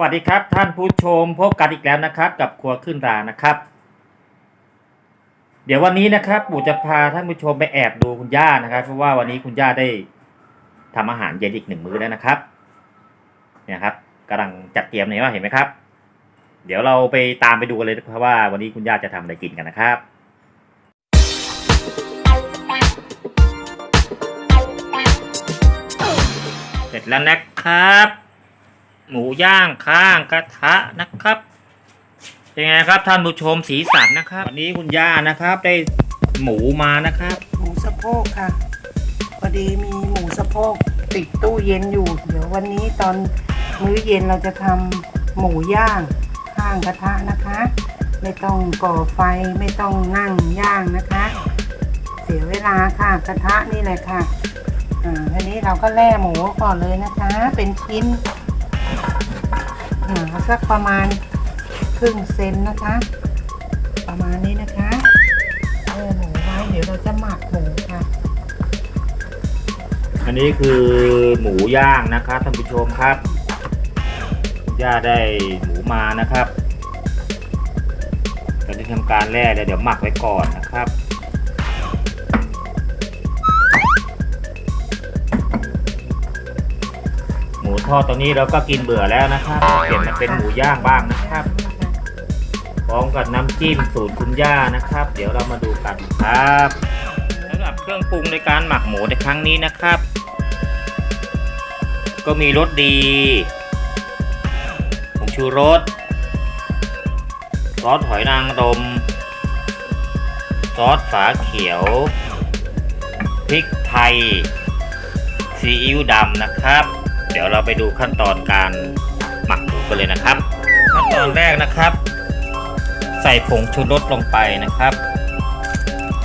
วัสดีครับท่านผู้ชมพบกันอีกแล้วนะครับ กับครัวขึ้นรานะครับ เดี๋ยววันนี้นะครับปู่จะพาท่านผู้ชมไปแอบดูคุณย่านะครับ เพราะว่าวันนี้คุณย่าได้ทำอาหารเย็นอีกหนึ่งมื้อแล้วนะครับ เนี่ยครับกำลังจัดเตรียมเนี่ยว่าเห็นไหมครับ เดี๋ยวเราไปตามไปดูกันเลยนะครับว่าวันนี้คุณย่าจะทำอะไรกินกันนะครับเสร็จแล้วนะครับ หมูย่างข้างกระทะนะครับเป็นไงครับท่านผู้ชมสีสันนะครับ วันนี้คุณย่านะครับได้หมูมานะครับ หมูสะโพกค่ะพอดีมีหมูสะโพกติดตู้เย็นอยู่ เดี๋ยววันนี้ตอนมื้อเย็นเราจะทำหมูย่างข้างกระทะนะคะ ไม่ต้องก่อไฟไม่ต้องนั่งย่างนะคะ เสียเวลาค่ะกระทะนี่แหละค่ะอ่าทีนี้เราก็แล่หมูก่อนเลยนะคะ เป็นชิ้น สักประมาณครึ่งเซนนะคะ ประมาณนี้นะคะแล่หมูไว้เดี๋ยวเราจะหมักหมูค่ะอันนี้คือหมูย่างนะครับท่านผู้ชมครับย่าได้หมูมานะครับตอนนี้ทำการแล่เดี๋ยวหมักไว้ก่อนนะครับ ทอดตรงนี้เราก็กินเบื่อแล้วนะครับ เปลี่ยนมาเป็นหมูย่างบ้างนะครับ พร้อมกับน้ำจิ้มสูตรคุณย่านะครับ เดี๋ยวเรามาดูกันครับสำหรับเครื่องปรุงในการหมักหมูในครั้งนี้นะครับ ก็มีรสดีผงชูรสซอสหอยนางรมซอสฝาเขียวพริกไทยซีอิ๊วดำนะครับ เดี๋ยวเราไปดูขั้นตอนการหมักหมูกันเลยนะครับ ขั้นตอนแรกนะครับ ใส่ผงชูรสลงไปนะครับ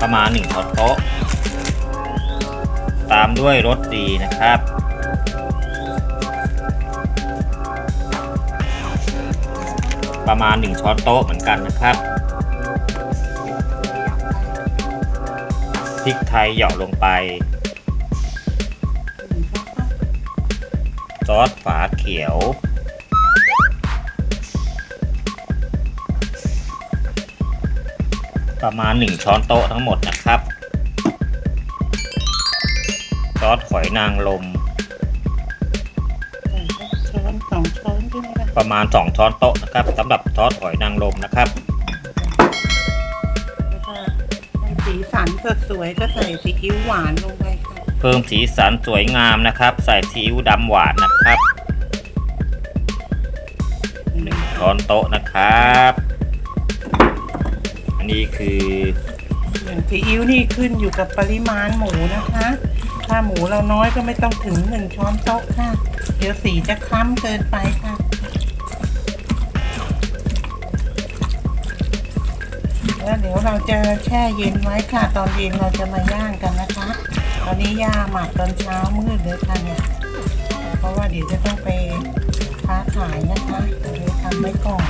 ประมาณ1ช้อนโต๊ะ ตามด้วยรสดีนะครับประมาณ 1 ช้อนโต๊ะเหมือนกันนะครับ พริกไทยเหยาะลงไป ซอสฝาเขียว ประมาณ 1 ช้อนโต๊ะทั้งหมดนะครับ ซอสหอยนางรมช้อนสองช้อนใช่ไหมคะประมาณ 2 ช้อนโต๊ะนะครับสำหรับซอสหอยนางรมนะครับ แล้วก็ให้สีสันสดสวยก็ใส่ซีอิ๊วหวานลงไปค่ะ เพิ่มสีสันสวยงามนะครับ ใส่ซีอิ๊วดำหวานนะครับ1ช้อนโต๊ะนะครับ อันนี้คืออย่งซีอิ๊วนี่ขึ้นอยู่กับปริมาณหมูนะคะ ถ้าหมูเราน้อยก็ไม่ต้องถึงหนึ่งช้อนโต๊ะค่ะ เดี๋ยวสีจะคล้ำเกินไปค่ะแล้วเดี๋ยวเราจะแช่เย็นไว้ค่ะ ตอนเย็นเราจะมาย่างกันนะคะ อนนี้ย่าหมักตอนเช้ามืดเลยค่ะเนี่ยเพราะว่าเดี๋ยวจะต้องไปค้าขายนะคะเดี๋ยวทำไว้ก่อน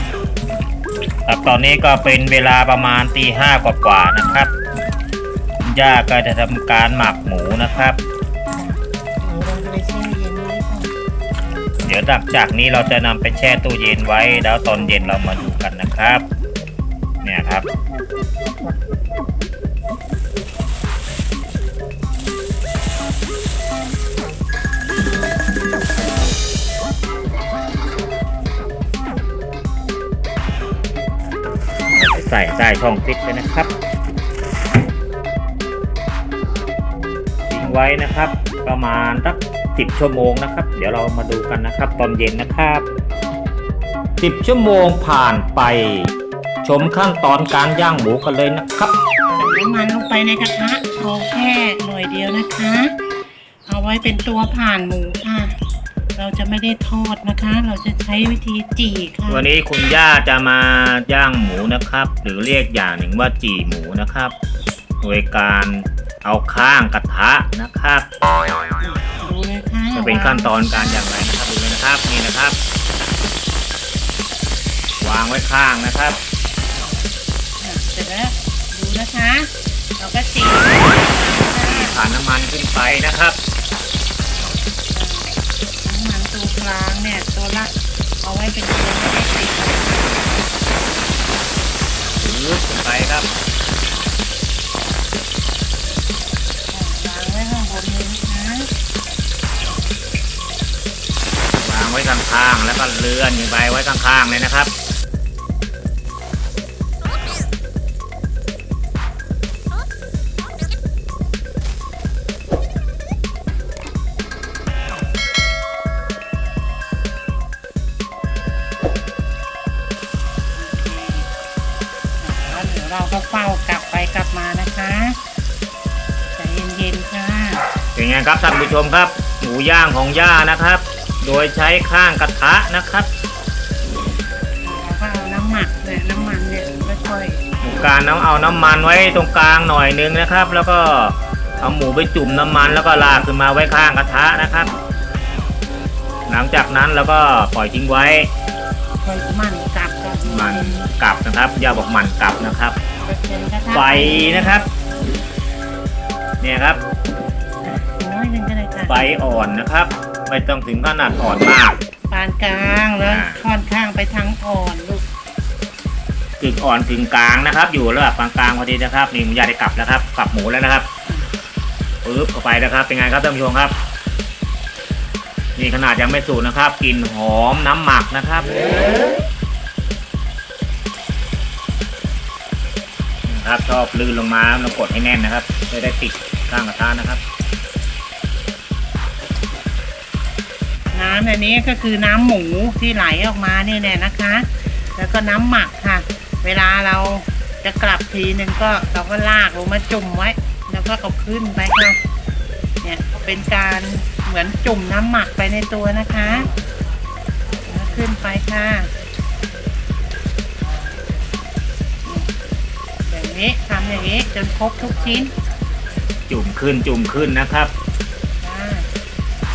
ครับตอนนี้ก็เป็นเวลาประมาณตีห้ากว่าๆนะครับคุณย่าก็จะทำการหมักหมูนะครับเดี๋ยวเราจะไปแช่เย็นไว้ค่ะ เดี๋ยวหลังจากนี้เราจะนำไปแช่ตู้เย็นไว้ แล้วตอนเย็นเรามาดูกันนะครับ เนี่ยครับ ใส่ใต้ช่องฟิตไปนะครับทิ้งไว้นะครับ ประมาณสักสิบชั่วโมงนะครับ เดี๋ยวเรามาดูกันนะครับ ตอนเย็นนะครับสิบชั่วโมงผ่านไป ชมขั้นตอนการย่างหมูกันเลยนะครับใส่น้ำมันลงไปในกระทะเอาแค่หน่วยเดียวนะคะ เอาไว้เป็นตัวผ่านหมูค่ะ เราจะไม่ได้ทอดนะคะ เราจะใช้วิธีจี่ค่ะวันนี้คุณย่าจะมาย่างหมูนะครับ หรือเรียกอย่างหนึ่งว่าจี่หมูนะครับ โดยการเอาข้างกระทะนะครับดูเลยค่ะจะเป็นขั้นตอนการอย่างไรนะครับดูเลยนะครับนี่นะครับ วางไว้ข้างนะครับอะเสร็จแล้วดูนะคะ เราก็จี่ผ่านน้ำมันขึ้นไปนะครับ ลางเนี่ย ตัวละเอาไว้เป็นตัวไม่ให้ติดลึกไปครับวางไว้ข้างบนนี้นะวางไว้ข้างๆแล้วก็เลื่อนไปไว้ข้างๆเลยนะครับ นไงครับท่านผู้ชมครับ หมูย่างของย่านะครับ โดยใช้ข้างกระทะนะครับเราก็เอาน้ำหมักเนี่ยน้ำมันเนี่ยค่อยตรงกลางน้ำเอาน้ำมันไว้ตรงกลางหน่อยนึงนะครับ แล้วก็เอาหมูไปจุ่มน้ำมันแล้วก็ลากขึ้นมาไว้ข้างกระทะนะครับ หลังจากนั้นเราก็ปล่อยทิ้งไว้ๆค่อยมันกลับกันมันกลับนะครับย่าบอกมันกลับนะครับเป็นกระทะไฟนะครับ เนี่ยครับน้อยหนึ่งก็ ได้ค่ะไฟอ่อนนะครับ ไม่ต้องถึงขนาดอ่อนมากปานกลางแล้วอ่าค่อนข้างไปทางอ่อนลูกกึ่งอ่อนกึ่งกลางนะครับ อยู่ระดับกลางๆพอดีนะครับนี่ผมยาได้กลับแล้วครับกลับหมูแล้วนะครับปึ๊บเข้าไปนะครับ เป็นไงครับท่านผู้ชมครับนี่ขนาดยังไม่สุกนะครับกลิ่นหอมน้ำหมักนะครับนะครับชอบลื่นลงมาแล้วกดให้แน่นนะครับจะได้ติดข้างกระทะนะครับำอันนี้ก็คือน้ำหมูที่ไหลออกมานี่แน่นะคะ แล้วก็น้ำหมักค่ะ เวลาเราจะกลับทีนึงก็เราก็ลากลงมาจุ่มไว้ แล้วก็เอาขึ้นไปค่ะเนี่ยเป็นการเหมือนจุ่มน้ำหมักไปในตัวนะคะแล้วขึ้นไปค่ะอย่างนี้ทำอย่างนี้จนครบทุกชิ้น จุ่มขึ้นจุ่มขึ้นนะครับ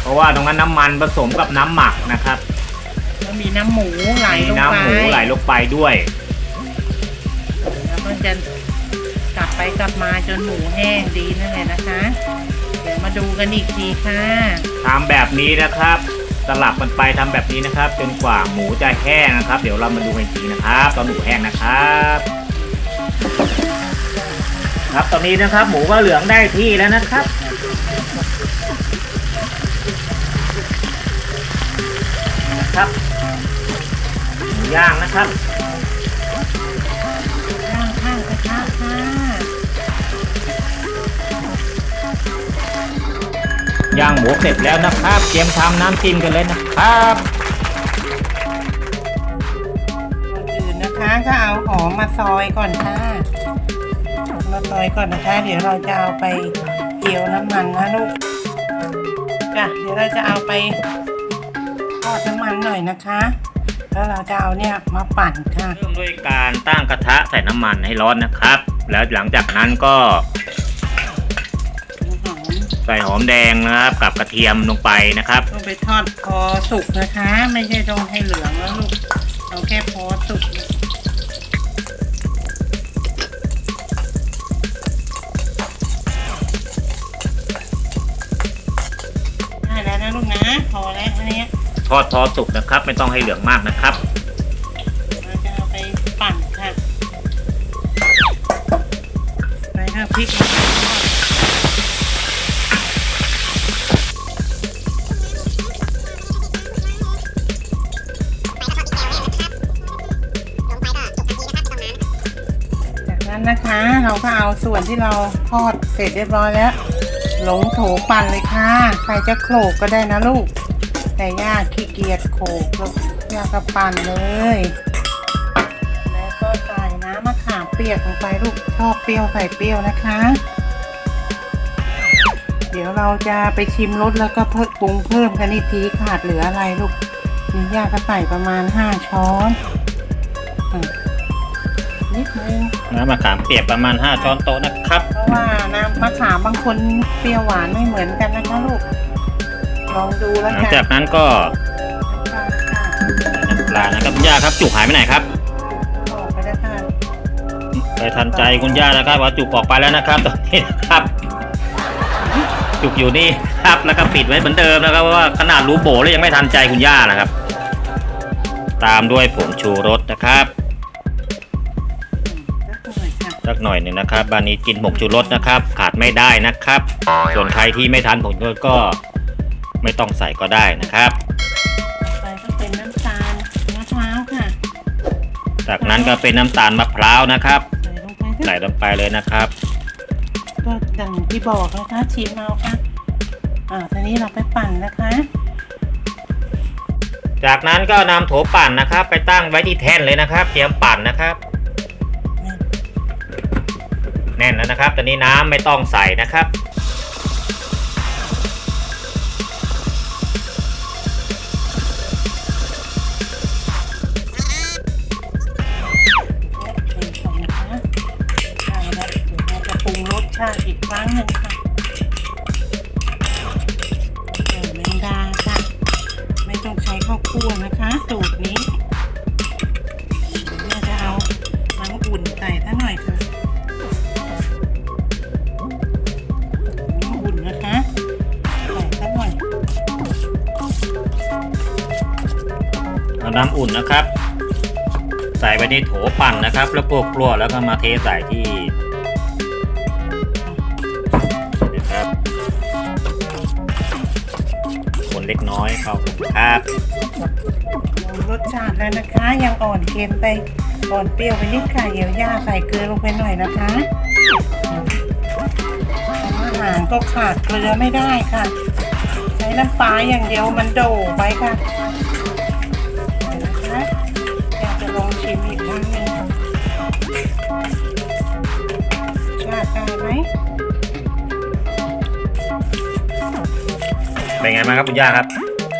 เพราะว่าตรงนั้นน้ำมันผสมกับน้ำหมักนะครับแล้วมีน้ำหมูไหลมีลงไปน้ำหมูไหลลงไปด้วย แล้วก็จะกลับไปกลับมาจนหมูแห้งดีนั่นแหละนะคะ เดี๋ยวมาดูกันอีกทีค่ะ ทำแบบนี้นะครับ สลับมันไปทำแบบนี้นะครับ จนกว่าหมูจะแห้งนะครับ เดี๋ยวเรามาดูกันอีกทีนะครับตอนหมูแห้งนะครับครับตอนนี้นะครับ หมูก็เหลืองได้ที่แล้วนะครับ นะครับย่างนะครับย่างข้างกระทะค่ะย่างหมูเสร็จแล้วนะครับ เตรียมทำน้ำจิ้มกันเลยนะครับอนอื่นนะคะก็เอาหอมมาซอยก่อนค่ะมาซอยก่อนนะคะ เดี๋ยวเราจะเอาไปเกี่ยวน้ำมันนะลูก จ้ะเดี๋ยวเราจะเอาไปทอดน้ำมันหน่อยนะคะ แล้วเราจะเอาเนี่ยมาปั่นค่ะ เริ่มด้วยการตั้งกระทะใส่น้ำมันให้ร้อนนะครับ แล้วหลังจากนั้นก็หอมใส่หอมแดงนะครับ กับกระเทียมลงไปนะครับ ต้องไปทอดพอสุกนะคะ ไม่ใช่ต้องให้เหลืองแล้วลูก เอาแค่พอสุก นะลูกนะพอแล้วอันเนี้ยทอดพอสุกนะครับ ไม่ต้องให้เหลืองมากนะครับ เราจะเอาไปปั่นค่ะไปค่ะพริกจากนั้นนะคะ เราก็เอาส่วนที่เราทอดเสร็จเรียบร้อยแล้วห ลงโถปั่นเลยค่ะ ใครจะโขลกก็ได้นะลูก แต่ย่าขี้เกียจโขลกลูกย่าก็ปั่นเลย แล้วก็ใส่น้ำมะขามเปียกลงไปลูกชอบเปรี้ยวใส่เปรี้ยวนะคะ เดี๋ยวเราจะไปชิมรสแล้วก็เพิ่มปรุงเพิ่มกันอีกทีขาดเหลืออะไรลูกนี่ย่าก็ใส่ประมาณห้าช้อนอืมนิดนึงน้ำมะขามเปียกประมาณ 5 ช้อนโต๊ะนะครับ เพราะว่าน้ำมะ ขามบางคนเปรี้ยวหวานไม่เหมือนกันนะคะลูก ลองดูแล้วหลังกันจากนั้นก็ค่ะน้ำปลานะครับคุณย่าครับจุกหายไปไหนครับออกไปแล้วค่ะไปทันใจคุณย่านะครับว่าจุกออกไปแล้วนะครับตอนนี้นะครับ จุกอยู่นี่ครับแล้วก็ปิดไว้เหมือนเดิมนะครับเพราะว่าขนาดรู้โบแล้วยังไม่ทันใจคุณย่านะครับ ตามด้วยผงชูรสนะครับสักหน่อยค่ะ สักหน่อยหนึ่งนะครับบานนี้กินผงชูรสนะครับ ขาดไม่ได้นะครับ ส่วนใครที่ไม่ทานผงชูรสก็ไม่ต้องใส่ก็ได้นะครับต่อไปก็เป็นน้ำตาลมะพร้าวค่ะจากนั้นก็เป็นน้ำตาลมะพร้าวนะครับ ใส่ลงไปค่ะใส่ลงไปเลยนะครับ ก็ดังที่บอกนะคะชิมเอาค่ะอ่าทีนี้เราไปปั่นนะคะจากนั้นก็นำโถปั่นนะครับ ไปตั้งไว้ที่แท่นเลยนะครับ เตรียมปั่นนะครับ แน่นแล้วนะครับ ตอนนี้น้ำไม่ต้องใส่นะครับ น้ำอุ่นนะครับ ใส่ไปในโถปั่นนะครับ แล้วกลัวแล้วก็มาเทใส่ที่นะครับคนเล็กน้อยเข้าครับรสชาติแล้วนะคะ ยังอ่อนเค็มไปอ่อนเปรี้ยวไปนิดค่ะเดี๋ยวย่าใส่เกลือลงไปหน่อยนะคะอาหารก็ขาดเกลือไม่ได้ค่ะ ใช้น้ำปลาอย่างเดียวมันโดไปค่ะ ชาติได้ไหมเป็นไงบ้างครับคุณย่าครับ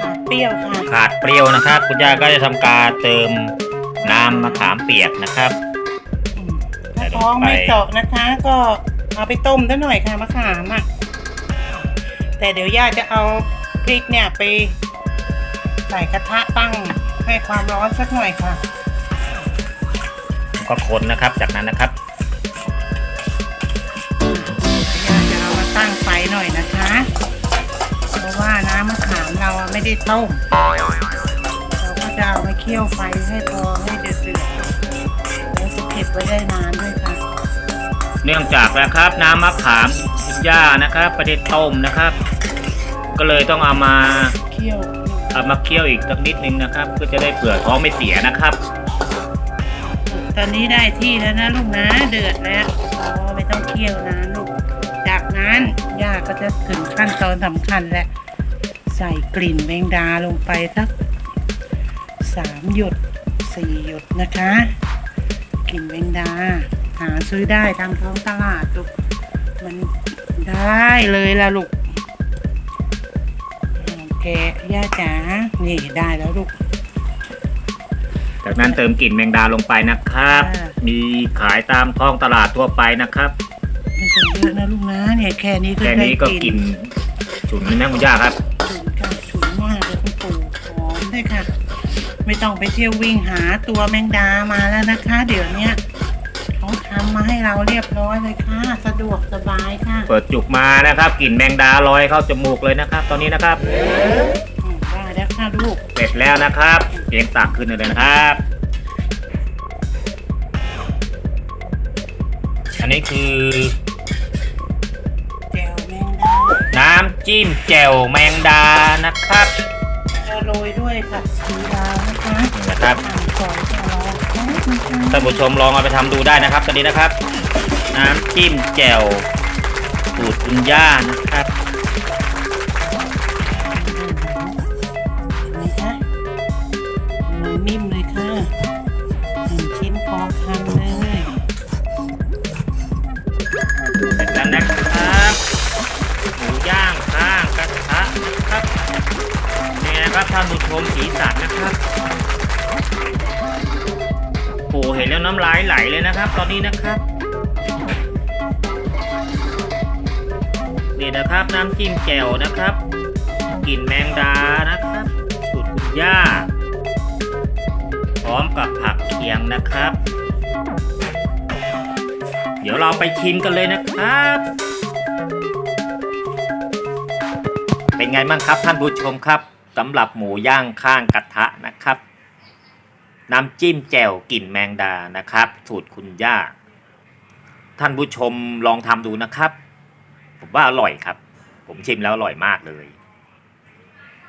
ขาดเปรี้ยวค่ะขาดเปรี้ยวนะครับ คุณย่าก็จะทำการเติมน้ำมะขามเปียกนะครับ อืมถ้าท้องไม่เจาะนะคะ ก็เอาไปต้มซะหน่อยค่ะมะขามอะแต่เดี๋ยวย่าจะเอาพริกเนี่ยไปใส่กระทะตั้งให้ความร้อนสักหน่อยค่ะ ก็คนนะครับ จากนั้นนะครับ ไฟหน่อยนะคะ เพราะว่าน้ำมะขามเราอะไม่ได้ต้ม เราก็จะเอามาเคี่ยวไฟให้พอให้เดือดเดือดแล้วจะเก็บไว้ได้นานด้วยค่ะ เนื่องจากนะครับน้ำมะขามคุณย่านะครับไม่ได้ต้มนะครับ ก็เลยต้องเอามาเคี่ยวเอามาเคี่ยวอีกสักนิดนึงนะครับ เพื่อจะได้เผื่อท้องไม่เสียนะครับ ตอนนี้ได้ที่แล้วนะลูกนะเดือดแล้วอ๋อไม่ต้องเคี่ยวนานลูก จากนั้น ย่าก็จะถึงขั้นตอนสำคัญแล้วใส่กลิ่นแมงดาลงไปสักสามหยดสี่หยดนะคะ กลิ่นแมงดา หาซื้อได้ทางท้องตลาดลูกมันได้เลยล่ะลูกโอเคย่าจ๋านี่ได้แล้วลูก จากนั้นเติมกลิ่นแมงดาลงไปนะครับค่ะมีขายตามท้องตลาดทั่วไปนะครับ ไม่ต้องเยอะนะลูก นะเนี่ยแค่นี้ก็แค่ได้นี้ก็กกลิ่ลิ่นนฉุนเลยนะคุณย่าครับฉุนค่ะฉุนมากเลยคุณปู่หอมด้วยค่ะ ไม่ต้องไปเที่ยววิ่งหาตัวแมงดามาแล้วนะคะ เดี๋ยวเนี้ยเขาทำมาให้เราเรียบร้อยเลยค่ะ สะดวกสบายค่ะเปิดจุกมานะครับกลิ่นแมงดาลอยเข้าจมูกเลยนะครับ ตอนนี้นะครับอืมได้แล้วค่ะลูก เสร็จแล้วนะครับเพียงตักขึ้นเลยนะครับ อันนี้คือ จิ้มแจ่วแมงดานะครับจะโรยด้วยผักชีลาวนะคะนี่นะครับอ่างซอยจะรอแป๊บนึงค่ะท่านผู้ชมลองเอาไปทำดูได้นะครับตอนนี้นะครับ น้ำจิ้มแจ่วสูตรคุณย่านะครับ นี่นะครับท่านผู้ชมสีสันนะครับโอ้เห็นแล้วน้ำลายไหลเลยนะครับ ตอนนี้นะครับนี่นะครับน้ำจิ้มแจ่วนะครับกลิ่นแมงดานะครับสูตรคุณย่า พร้อมกับผักเคียงนะครับ เดี๋ยวเราไปชิมกันเลยนะครับ เป็นไงบ้างครับท่านผู้ชมครับ สำหรับหมูย่างข้างกระทะนะครับ น้ำจิ้มแจ่วกลิ่นแมงดานะครับ สูตรคุณย่า ท่านผู้ชมลองทำดูนะครับ ผมว่าอร่อยครับ ผมชิมแล้วอร่อยมากเลย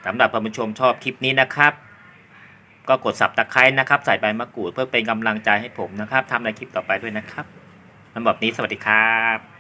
สำหรับท่านผู้ชมชอบคลิปนี้นะครับ ก็กดสับตะไคร้นะครับ ใส่ใบมะกรูดเพื่อเป็นกำลังใจให้ผมนะครับทำในคลิปต่อไปด้วยนะครับสำหรับนี้สวัสดีครับ